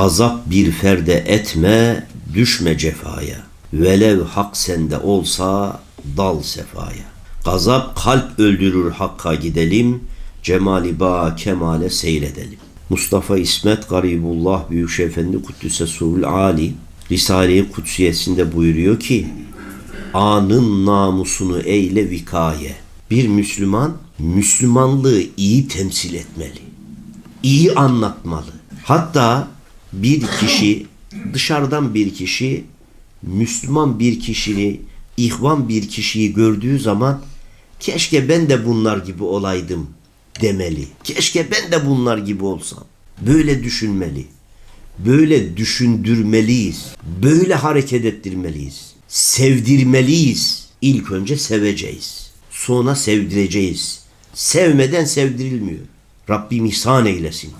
Gazap bir ferde etme, düşme cefaya. Velev hak sende olsa dal sefaya. Gazap kalp öldürür hakka gidelim, cemali ba kemale seyredelim. Mustafa İsmet Garibullah Büyükşehir Efendi Kuddüse Surul Ali Risale-i Kutsiyesinde buyuruyor ki anın namusunu eyle vikaye. Bir Müslüman Müslümanlığı iyi temsil etmeli. iyi anlatmalı. Hatta bir kişi dışarıdan bir kişi Müslüman bir kişiyi, ihvan bir kişiyi gördüğü zaman keşke ben de bunlar gibi olaydım demeli. Keşke ben de bunlar gibi olsam. Böyle düşünmeli. Böyle düşündürmeliyiz. Böyle hareket ettirmeliyiz. Sevdirmeliyiz. İlk önce seveceğiz. Sonra sevdireceğiz. Sevmeden sevdirilmiyor. Rabbim ihsan eylesin.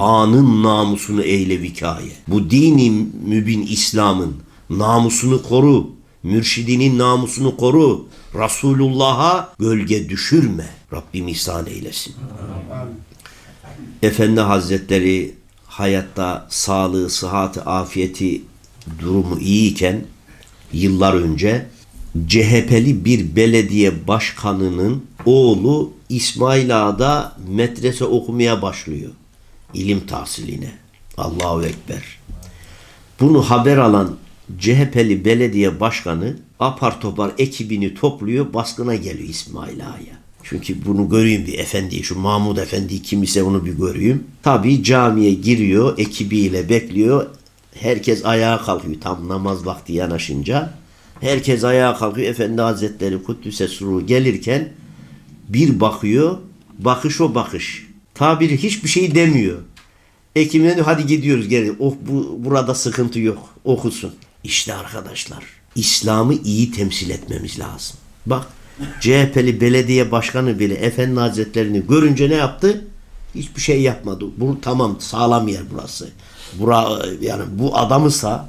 Anın namusunu eyle vikaye. Bu dini mübin İslam'ın namusunu koru. Mürşidinin namusunu koru. Resulullah'a gölge düşürme. Rabbim ihsan eylesin. Efendi Hazretleri hayatta sağlığı, sıhhati, afiyeti durumu iyiyken yıllar önce CHP'li bir belediye başkanının oğlu İsmail Ağa'da medrese okumaya başlıyor. İlim tahsiline. Allahu Ekber. Bunu haber alan CHP'li belediye başkanı apar topar ekibini topluyor baskına geliyor İsmail Ağa'ya. Çünkü bunu göreyim bir efendi, şu Mahmud Efendi kim ise onu bir göreyim. Tabi camiye giriyor, ekibiyle bekliyor. Herkes ayağa kalkıyor tam namaz vakti yanaşınca. Herkes ayağa kalkıyor. Efendi Hazretleri Kuddüs'e suru gelirken bir bakıyor, bakış o bakış. Tabiri hiçbir şey demiyor. Ekimden hadi gidiyoruz geri. Oh bu burada sıkıntı yok. Okusun. İşte arkadaşlar İslam'ı iyi temsil etmemiz lazım. Bak CHP'li belediye başkanı bile Efendi Hazretlerini görünce ne yaptı? Hiçbir şey yapmadı. Bu tamam sağlam yer burası. Bura yani bu adamısa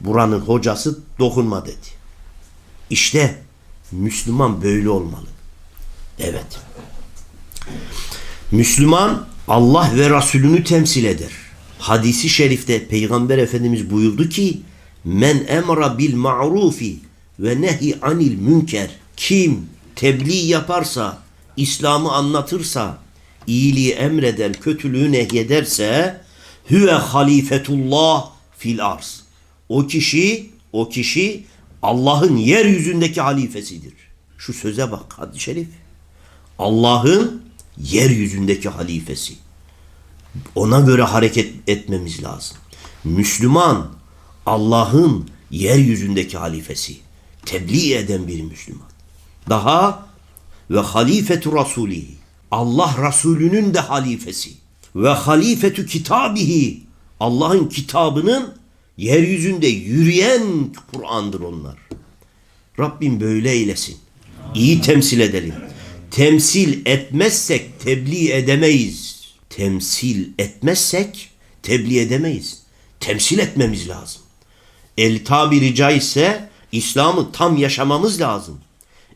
buranın hocası dokunma dedi. İşte Müslüman böyle olmalı. Evet. Müslüman Allah ve Resulünü temsil eder. Hadisi şerifte Peygamber Efendimiz buyurdu ki Men emra bil ma'rufi ve nehi anil münker kim tebliğ yaparsa, İslam'ı anlatırsa, iyiliği emreder, kötülüğü nehyederse hüve halifetullah fil arz. O kişi, o kişi Allah'ın yeryüzündeki halifesidir. Şu söze bak hadis-i şerif. Allah'ın yeryüzündeki halifesi. Ona göre hareket etmemiz lazım. Müslüman Allah'ın yeryüzündeki halifesi. Tebliğ eden bir Müslüman. Daha ve halifetu rasulihi. Allah Resulü'nün de halifesi. Ve halifetü kitabihi. Allah'ın kitabının yeryüzünde yürüyen Kur'an'dır onlar. Rabbim böyle eylesin. İyi temsil edelim. Temsil etmezsek tebliğ edemeyiz. Temsil etmezsek tebliğ edemeyiz. Temsil etmemiz lazım. El tabiri caizse İslam'ı tam yaşamamız lazım.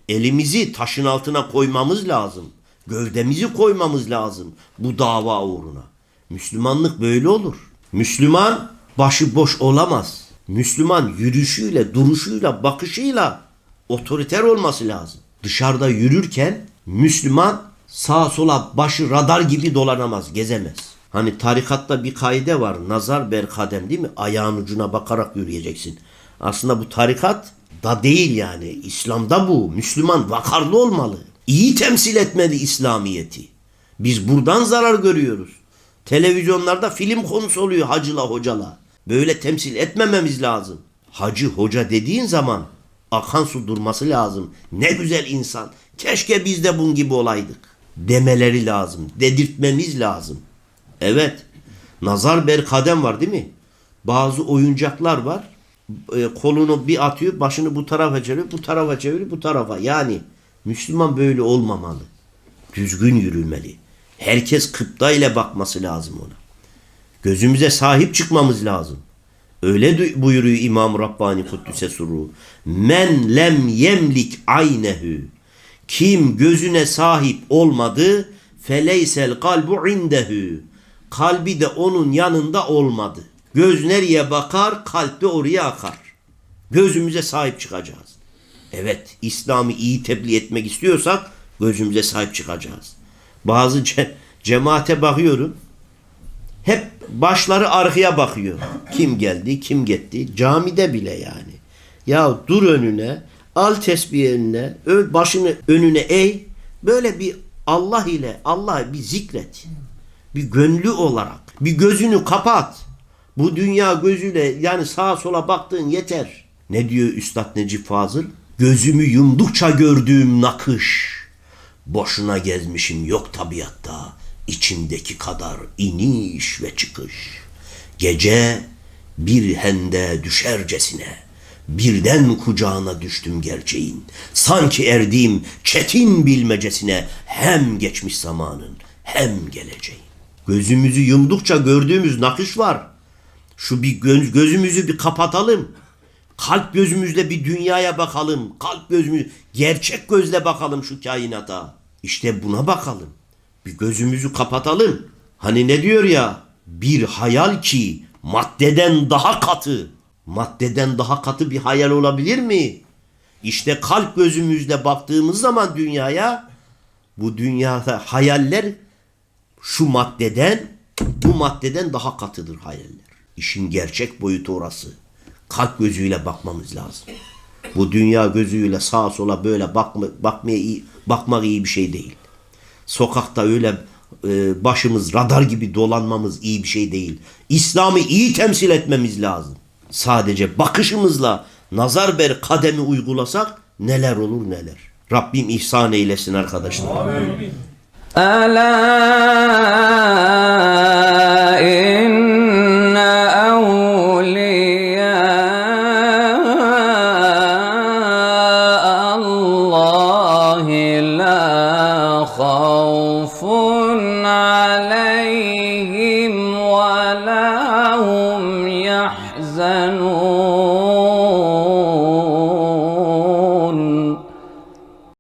Elimizi taşın altına koymamız lazım. Gövdemizi koymamız lazım bu dava uğruna. Müslümanlık böyle olur. Müslüman başıboş olamaz. Müslüman yürüyüşüyle, duruşuyla, bakışıyla otoriter olması lazım. Dışarıda yürürken Müslüman sağa sola başı radar gibi dolanamaz, gezemez. Hani tarikatta bir kaide var. Nazar ber kadem değil mi? Ayağın ucuna bakarak yürüyeceksin. Aslında bu tarikat da değil yani. İslam'da bu. Müslüman vakarlı olmalı. İyi temsil etmeli İslamiyeti. Biz buradan zarar görüyoruz. Televizyonlarda film konusu oluyor hacıla hocala. Böyle temsil etmememiz lazım. Hacı hoca dediğin zaman akan su durması lazım. Ne güzel insan. Keşke biz de bunun gibi olaydık. Demeleri lazım. Dedirtmemiz lazım. Evet. Nazar ber kadem var değil mi? Bazı oyuncaklar var. E, kolunu bir atıyor, başını bu tarafa çeviriyor, bu tarafa çeviriyor, bu tarafa. Yani Müslüman böyle olmamalı. Düzgün yürümeli. Herkes kıpta ile bakması lazım ona. Gözümüze sahip çıkmamız lazım. Öyle buyuruyor İmam Rabbani Kuddüse Suru. Men lem yemlik aynehu. Kim gözüne sahip olmadı feleysel kalbu indehu. Kalbi de onun yanında olmadı. Göz nereye bakar, kalp de oraya akar. Gözümüze sahip çıkacağız. Evet, İslam'ı iyi tebliğ etmek istiyorsak gözümüze sahip çıkacağız. Bazı ce- cemaate bakıyorum. Hep başları arkaya bakıyor. Kim geldi, kim gitti. Camide bile yani. Ya dur önüne, al tesbih önüne, başını önüne eğ. Böyle bir Allah ile Allah bir zikret. Bir gönlü olarak. Bir gözünü kapat. Bu dünya gözüyle yani sağa sola baktığın yeter. Ne diyor Üstad Necip Fazıl? Gözümü yumdukça gördüğüm nakış. Boşuna gezmişim yok tabiatta. İçimdeki kadar iniş ve çıkış. Gece bir hende düşercesine. Birden kucağına düştüm gerçeğin. Sanki erdiğim çetin bilmecesine hem geçmiş zamanın hem geleceğin. Gözümüzü yumdukça gördüğümüz nakış var. Şu bir göz, gözümüzü bir kapatalım. Kalp gözümüzle bir dünyaya bakalım. Kalp gözümüz, gerçek gözle bakalım şu kainata. İşte buna bakalım. Bir gözümüzü kapatalım. Hani ne diyor ya? Bir hayal ki maddeden daha katı. Maddeden daha katı bir hayal olabilir mi? İşte kalp gözümüzle baktığımız zaman dünyaya bu dünyada hayaller şu maddeden bu maddeden daha katıdır hayaller. İşin gerçek boyutu orası. Kalp gözüyle bakmamız lazım. Bu dünya gözüyle sağa sola böyle bakma, bakmaya iyi, bakmak iyi bir şey değil. Sokakta öyle e, başımız radar gibi dolanmamız iyi bir şey değil. İslam'ı iyi temsil etmemiz lazım. Sadece bakışımızla nazar ber kademi uygulasak neler olur neler. Rabbim ihsan eylesin arkadaşlar. Amin. خوف عليهم